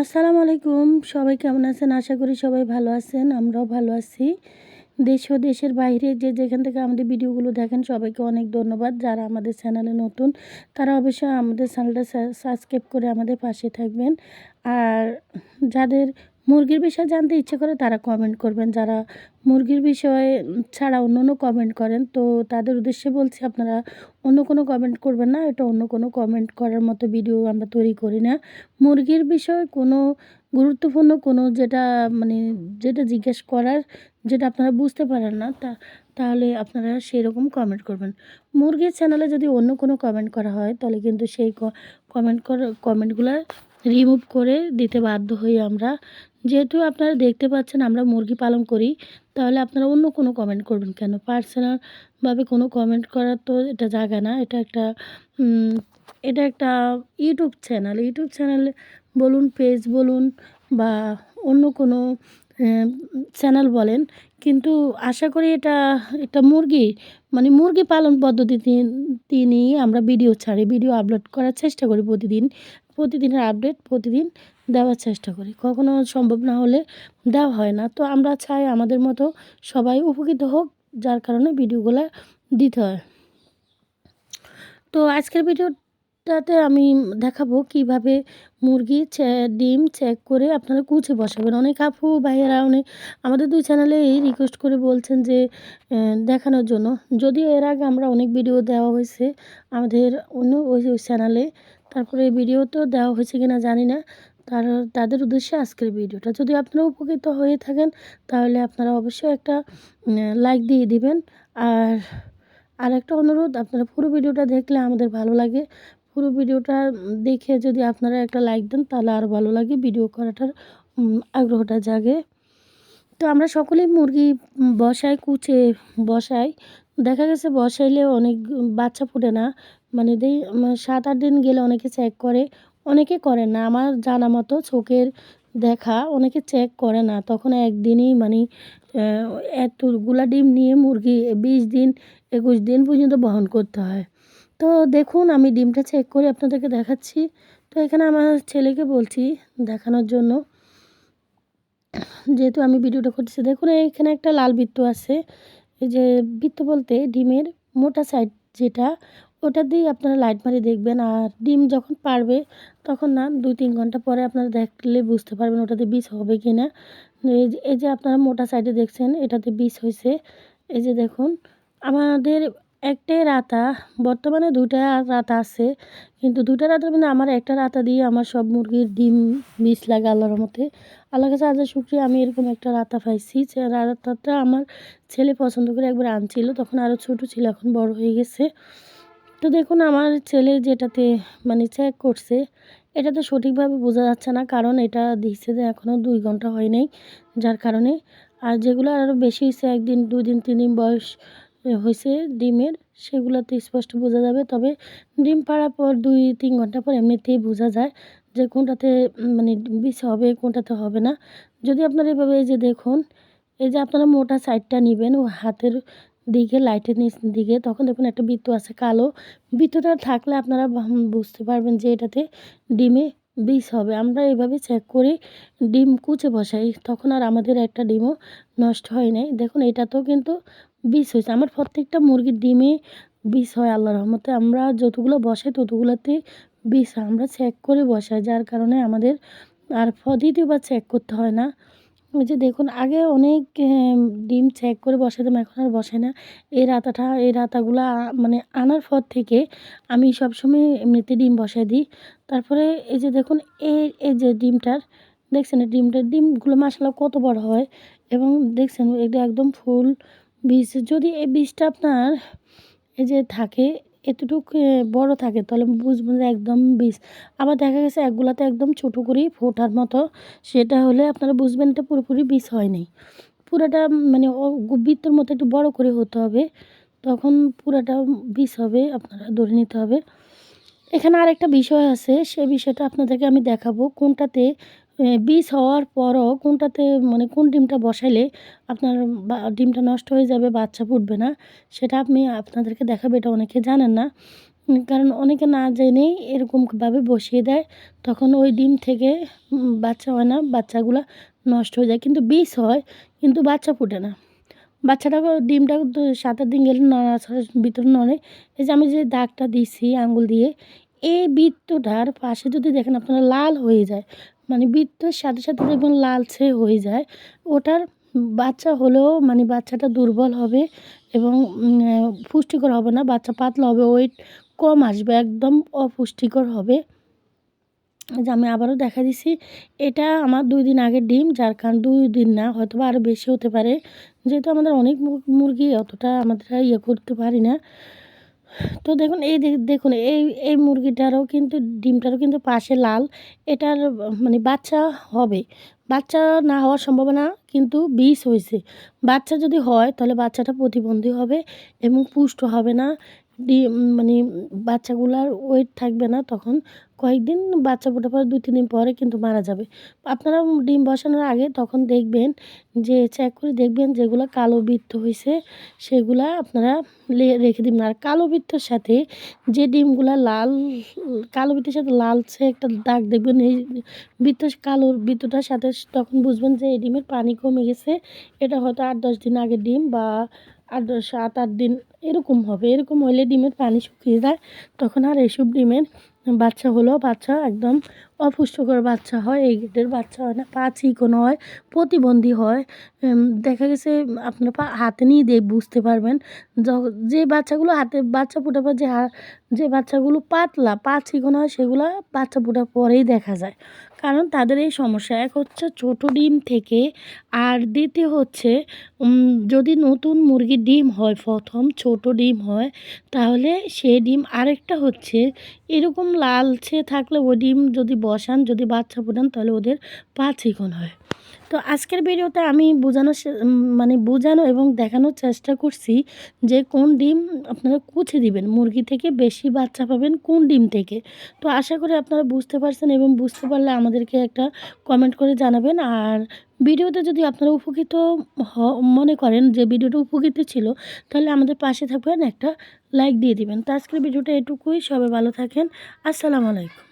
আসসালামু আলাইকুম। সবাই কেমন আছেন? আশা করি সবাই ভালো আছেন আমরাও ভালো আছি। দেশ ও দেশের বাইরে যে যেখান থেকে আমাদের ভিডিওগুলো দেখেন, সবাইকে অনেক ধন্যবাদ। যারা আমাদের চ্যানেলে নতুন, তারা অবশ্যই আমাদের চ্যানেলটা সাবস্ক্রাইব করে আমাদের পাশে থাকবেন। আর যাদের মুরগির বিষয়ে জানতে ইচ্ছে করে, তারা কমেন্ট করবেন। যারা মুরগির বিষয়ে ছাড়া অন্য অন্য কমেন্ট করেন, তো তাদের উদ্দেশ্যে বলছি, আপনারা অন্য কোনো কমেন্ট করবেন না। এটা অন্য কোনো কমেন্ট করার মতো ভিডিও আমরা তৈরি করি না। মুরগির বিষয়ে কোনো গুরুত্বপূর্ণ কোনো যেটা মানে যেটা জিজ্ঞেস করার যেটা আপনারা বুঝতে পারেন না, তা, তাহলে আপনারা সেই রকম কমেন্ট করবেন। মুরগির চ্যানেলে যদি অন্য কোনো কমেন্ট করা হয়, তাহলে কিন্তু সেই কমেন্ট করা কমেন্টগুলো রিমুভ করে দিতে বাধ্য হই আমরা। যেহেতু আপনারা দেখতে পাচ্ছেন আমরা মুরগি পালন করি, তাহলে আপনারা অন্য কোনো কমেন্ট করবেন কেন? পার্সোনালভাবে কোনো কমেন্ট করার তো এটা জায়গা না। এটা একটা এটা একটা ইউটিউব চ্যানেল ইউটিউব চ্যানেল বলুন পেজ বলুন বা অন্য কোনো চ্যানেল বলেন। কিন্তু আশা করি এটা একটা মুরগি মানে মুরগি পালন পদ্ধতি তিনি আমরা ভিডিও ছাড়ি। ভিডিও আপলোড করার চেষ্টা করি প্রতিদিন। প্রতিদিনের আপডেট প্রতিদিন দেওয়ার চেষ্টা করি। কখনো সম্ভব না হলে দেওয়া হয় না। তো আমরা চাই আমাদের মতো সবাই উপকৃত হোক। যার কারণে ভিডিওগুলো দিতে হয়। তো আজকের ভিডিওটাতে আমি দেখাবো কীভাবে মুরগি ডিম চেক করে আপনারা কুচে বসাবেন। অনেক আপু, ভাইয়েরা, অনেক আমাদের দুই চ্যানেলেই রিকোয়েস্ট করে বলছেন যে দেখানোর জন্য। যদিও এর আগে আমরা অনেক ভিডিও দেওয়া হয়েছে আমাদের অন্য ওই ওই চ্যানেলে তারপরে ভিডিও তো দেওয়া হয়েছে কিনা জানি না। তার, তাদের উদ্দেশ্যে আজকের ভিডিওটা। যদি আপনারা উপকৃত হয়ে থাকেন, তাহলে আপনারা অবশ্যই একটা লাইক দিয়ে দিবেন। আর আর একটা অনুরোধ, আপনারা পুরো ভিডিওটা দেখলে আমাদের ভালো লাগে। পুরো ভিডিওটা দেখে যদি আপনারা একটা লাইক দেন, তাহলে আরও ভালো লাগে, ভিডিও করাটার আগ্রহটা জাগে। তো আমরা সকলেই মুরগি বসাই, কুচে বসাই। দেখা গেছে বসাইলে অনেক বাচ্চা ফুটে না। মানে সাত আট দিন গেলে অনেকে চেক করে। অনেকে করে না। আমার জানা মতো চোখের দেখা অনেকে চেক করে না। তখন একদিনই মানে এতগুলা ডিম নিয়ে মুরগি বিশ দিন, একুশ দিন পর্যন্ত বহন করতে হয়। তো দেখুন, আমি ডিমটা চেক করে আপনাদেরকে দেখাচ্ছি। তো এখানে আমার ছেলেকে বলছি দেখানোর জন্য। যেহেতু আমি ভিডিওটা করতেছি, দেখুন, এখানে একটা লাল বৃত্ত আছে। যে বৃত্ত বলতে ডিমের মোটা সাইড যেটা ওটা দিয়ে আপনারা লাইট মারি দেখবেন আর ডিম যখন পারবে তখন না দুই তিন ঘণ্টা পরে আপনারা দেখলে বুঝতে পারবেন ওটাতে বীজ হবে কি না এই যে আপনারা মোটা সাইডে দেখছেন এটাতে বীজ হয়েছে। এই যে দেখুন, আমাদের একটাই রাতা, বর্তমানে দুটা রাতা আছে, কিন্তু দুটা রাতার মধ্যে আমার একটা রাতা দিয়ে আমার সব মুরগির ডিম বীজ লাগে আল্লাহর মতে আল্লাহ কাছে আজ শুক্রিয়া, আমি এরকম একটা রাতা পাইছি রাতাটা আমার ছেলে পছন্দ করে একবার আনছিল, তখন আরও ছোটো ছিল, এখন বড় হয়ে গেছে। তো দেখুন, আমার ছেলে যেটাতে মানে চেক করছে এটাতে সঠিকভাবে বোঝা যাচ্ছে না, কারণ এটা দিচ্ছে যে এখনও দুই ঘণ্টা হয় নাই, যার কারণে। আর যেগুলো আরও বেশি হয়েছে, একদিন, দুই দিন, তিন দিন বয়স হয়েছে ডিমের সেগুলোতে স্পষ্ট বোঝা যাবে। তবে ডিম পাড়ার পর দুই, তিন ঘণ্টা পর এমনিতেই বোঝা যায় যে কোনটাতে মানে বিষ হবে, কোনটাতে হবে না। যদি আপনারা এভাবে এই যে দেখুন, এই যে আপনারা মোটা সাইডটা নেবেন, ও হাতের দিকে, লাইটের নিচ দিকে, তখন দেখুন একটা বৃত্ত আছে কালো। বৃত্তটা থাকলে আপনারা বুঝতে পারবেন যে এটাতে ডিমে বিষ হবে। আমরা এভাবে চেক করে ডিম কুচে বসাই। তখন আর আমাদের একটা ডিমও নষ্ট হয় নাই। দেখুন, এটাতেও কিন্তু বিষ হয়েছে। আমার প্রত্যেকটা মুরগির ডিমে বিষ হয় আল্লাহ রহমতে। আমরা যতগুলো বসাই, ততগুলোতে বিষ আমরা চেক করে বসাই। যার কারণে আমাদের আর দ্বিতীয়বার চেক করতে হয় না। ওই যে দেখুন, আগে অনেক ডিম চেক করে বসাতাম, এখন আর বসে না। এই রাতাটা, এই রাতাগুলো মানে আনার পর থেকে আমি সবসময় এমনিতে ডিম বসাই দিই। তারপরে এই যে দেখুন এই এই যে ডিমটার, দেখছেন এই ডিমটার, ডিমগুলো মশলা কত বড় হয়। এবং দেখছেন, এটা একদম ফুল বীজ। যদি এই বীজটা আপনার, এই যে থাকে এতটুকু বড় থাকে, তাহলে বুঝবেন যে একদম বীজ আবার দেখা গেছে একগুলাতে একদম ছোটো করেই ফোটার মতো, সেটা হলে আপনারা বুঝবেন এটা পুরোপুরি বীজ হয়নি পুরোটা মানে বৃত্তর মতো একটু বড় করে হতে হবে, তখন পুরোটা বীজ হবে, আপনারা ধরে নিতে হবে। এখানে আরেকটা বিষয় আছে, সে বিষয়টা আপনাদেরকে আমি দেখাবো, কোনটাতে বীজ হওয়ার পরও কোনটাতে মানে কোন ডিমটা বসাইলে আপনার ডিমটা নষ্ট হয়ে যাবে, বাচ্চা ফুটবে না, সেটা আপনি আপনাদেরকে দেখাবে, এটা অনেকে জানেন না। কারণ অনেকে না জেনেই এরকমভাবে বসিয়ে দেয়, তখন ওই ডিম থেকে বাচ্চা হয় না, বাচ্চাগুলো নষ্ট হয়ে যায়। কিন্তু বিষ হয়, কিন্তু বাচ্চা ফুটে না। বাচ্চাটাকে ডিমটা সাত আট দিন গেলে নড়াছড়ার ভিতরে নড়ে। এই যে আমি যে দাগটা দিছি আঙুল দিয়ে, এই বৃত্তটার পাশে যদি দেখেন আপনারা লাল হয়ে যায় মানে বৃত্তর সাথে সাথে দেখবেন লালচে হয়ে যায়। ওটার বাচ্চা হলেও মানে বাচ্চাটা দুর্বল হবে এবং পুষ্টিকর হবে না, বাচ্চা পাতলা হবে ওয়েট কম আসবে, একদম অপুষ্টিকর হবে। যে আমি আবারও দেখা দিছি, এটা আমার দুই দিন আগের ডিম, যার কারণ দুই দিন না হয়তো বা আরও বেশি হতে পারে। যেহেতু আমাদের অনেক মুরগি, অতটা আমাদের ইয়ে করতে পারি না। তো দেখুন, এই দেখুন, এই এই মুরগিটারও কিন্তু, ডিমটারও কিন্তু পাশে লাল। এটার মানে বাচ্চা হবে। বাচ্চা না হওয়ার সম্ভাবনা কিন্তু বিষ হয়েছে বাচ্চা যদি হয়, তাহলে বাচ্চাটা প্রতিবন্ধী হবে এবং পুষ্ট হবে না। ডিম মানে বাচ্চাগুলার ওয়েট থাকবে না তখন কয়েকদিন বাচ্চা ফোটার পর দুই, তিন দিন পরে কিন্তু মারা যাবে। আপনারা ডিম বসানোর আগে তখন দেখবেন যে চেক করে দেখবেন যেগুলো কালো বৃত্ত হয়েছে সেগুলা আপনারা রেখে দিবেন। আর কালো বৃত্তর সাথে যে ডিমগুলা লাল, কালো বৃত্তের সাথে লালচে একটা দাগ দেখবেন, এই বৃত্ত, কালো বৃত্তটার সাথে তখন বুঝবেন যে, এই ডিমের পানি কমে গেছে। এটা হয়তো আট, দশ দিন আগে ডিম বা দশ সাত, আট দিন এরকম হবে। এরকম হলে ডিমের পানি শুকিয়ে যায়, তখন আর এসব ডিমের বাচ্চা হলো বাচ্চা একদম অপুষ্টকর বাচ্চা হয়, এই গেটের বাচ্চা হয় না, পা চিকন হয়, প্রতিবন্ধী হয়। দেখা গেছে আপনার পা হাতে নিয়ে দিয়ে বুঝতে পারবেন য- বাচ্চাগুলো হাতে, বাচ্চা ফোটার পর যে যে বাচ্চাগুলো পাতলা, পা চিকন হয়, সেগুলো বাচ্চা ফোটার পরেই দেখা যায়। কারণ তাদের এই সমস্যা, এক হচ্ছে ছোটো ডিম থেকে আর দ্বিতীয় হচ্ছে যদি নতুন মুরগির ডিম হয়, প্রথম ছোট ডিম হয়, তাহলে সে ডিম আরেকটা হচ্ছে, এরকম লালচে থাকলে ও ডিম যদি বসান যদি বাচ্চা ফোটান তাহলে ওদের পা চিকন হয়। তো আজকের ভিডিওতে আমি বোঝানোর চে- মানে বোঝানো এবং দেখানোর চেষ্টা করছি যে কোন ডিম আপনারা কুচে দিবেন, মুরগি থেকে বেশি বাচ্চা পাবেন কোন ডিম থেকে। তো আশা করি আপনারা বুঝতে পারছেন এবং বুঝতে পারলে আমাদেরকে একটা কমেন্ট করে জানাবেন। আর ভিডিওতে যদি আপনারা উপকৃত মনে করেন যে ভিডিওটা উপকৃত ছিল, তাহলে আমাদের পাশে থাকবেন, একটা লাইক দিয়ে দিবেন। তো আজকের ভিডিওটা এটুকুই, সবাই ভালো থাকেন। আসসালামু আলাইকুম।